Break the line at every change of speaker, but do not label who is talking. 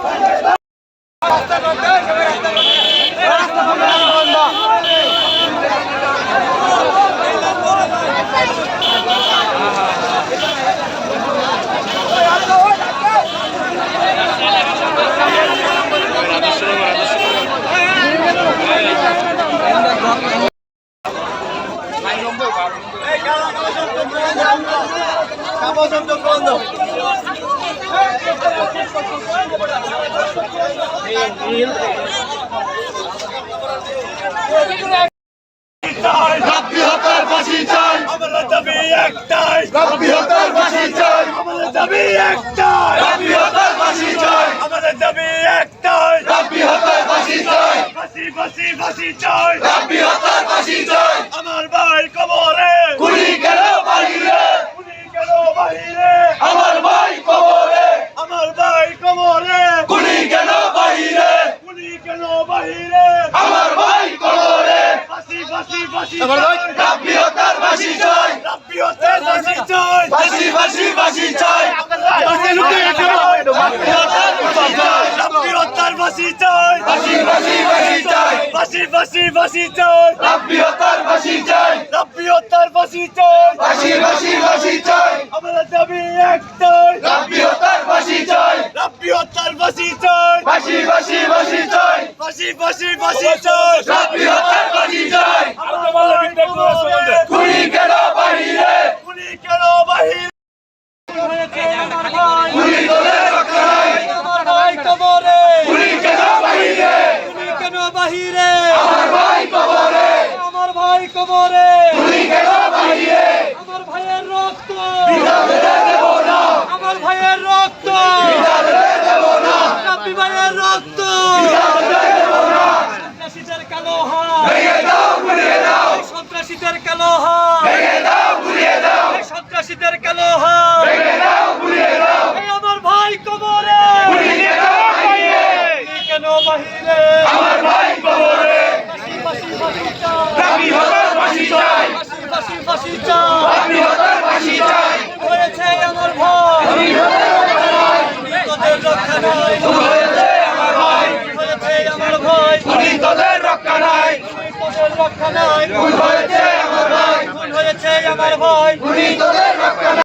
রাব্বি হত্যার ফাঁসি চাই।
আমাদের দাবি একটাই
রাব্বি হত্যার ফাঁসি চাই।
আমাদের দাবি একটাই
রাব্বি চাই
আমাদের দাবি একটাই
রাব্বি হত্যার ফাঁসি চাই।
ফাঁসি ফাঁসি ফাঁসি চাই।
রাব্বি হত্যার ফাঁসি চাই।
আমার ভাই কবরে
গুলি কেন বাহিরে।
গুলি কেন বাহিরে
আমার ভাই কবরে
আমার ভাই কবরে
গুলি কেন বাহিরে
গুলি কেন বাহিরে
আমার ভাই কবরে
ফাঁসি ফাঁসি ফাঁসি
রাব্বি হত্যার ফাঁসি চাই
রাব্বি হতে ফাঁসি চাই
ফাঁসি ফাঁসি ফাঁসি চাই
ফাঁসি লুকিয়ে রাখতে হবে।
রাব্বি হত্যার ফাঁসি চাই
রাব্বি হত্যার ফাঁসি চাই
ফাঁসি ফাঁসি ফাঁসি চাই
ফাঁসি ফাঁসি চাই।
রাব্বি হত্যার ফাঁসি চাই।
রাব্বি হত্যার ফাঁসি চাই।
ফাঁসি ফাঁসি ফাঁসি চাই।
আমরা দাবি একটাই
রাব্বি হত্যার ফাঁসি চাই।
রাব্বি হত্যার ফাঁসি চাই।
ফাঁসি ফাঁসি ফাঁসি চাই।
ফাঁসি ফাঁসি ফাঁসি চাই।
রাব্বি হত্যার ফাঁসি চাই। গুলি কেন বাহিরে
গুলি কেন বাহিরে
গুলি তোদের রক্ত নাই
আমার ভাই কবরে
গুলি কেন বাহিরে
গুলি কেন বাহিরে
আমার ভাই কবরে
আমার ভাই কবরে।
গুলি কেন বাহিরে?
আমার ভাইয়ের রক্ত।
দেব না
আমার ভাইয়ের রক্ত।
বিধানে দেব না
ভাইয়ের রক্ত।
বিধানে দেব না
সন্ত্রাসীদের কালো হাত।
ভেঙে দাও গুলিয়ে দাও।
সন্ত্রাসীদের কালো হাত।
ভেঙে দাও গুলিয়ে দাও।
সন্ত্রাসীদের কালো হাত।
ভেঙে দাও গুলিয়ে দাও।
এই আমার ভাই কবরে।
গুলি কেন
গুলি কেন বাহিরে
আমার ভাই কবরে
ফাঁসি ফাঁসি ফাঁসি চাই
রাব্বি হত্যার ফাঁসি চাই
ফাঁসি ফাঁসি চাই।
ফাঁসি চাই
হয়েছে আমার ভাই তোদের রক্ষা নাই।
হয়েছে আমার ভাই
হয়েছে আমার ভাই
গুলি রক্ষা নাই।
তোদের রক্ষা নাই
ভুল হয়েছে আমার ভাই
ভুল হয়েছে
রক্ষা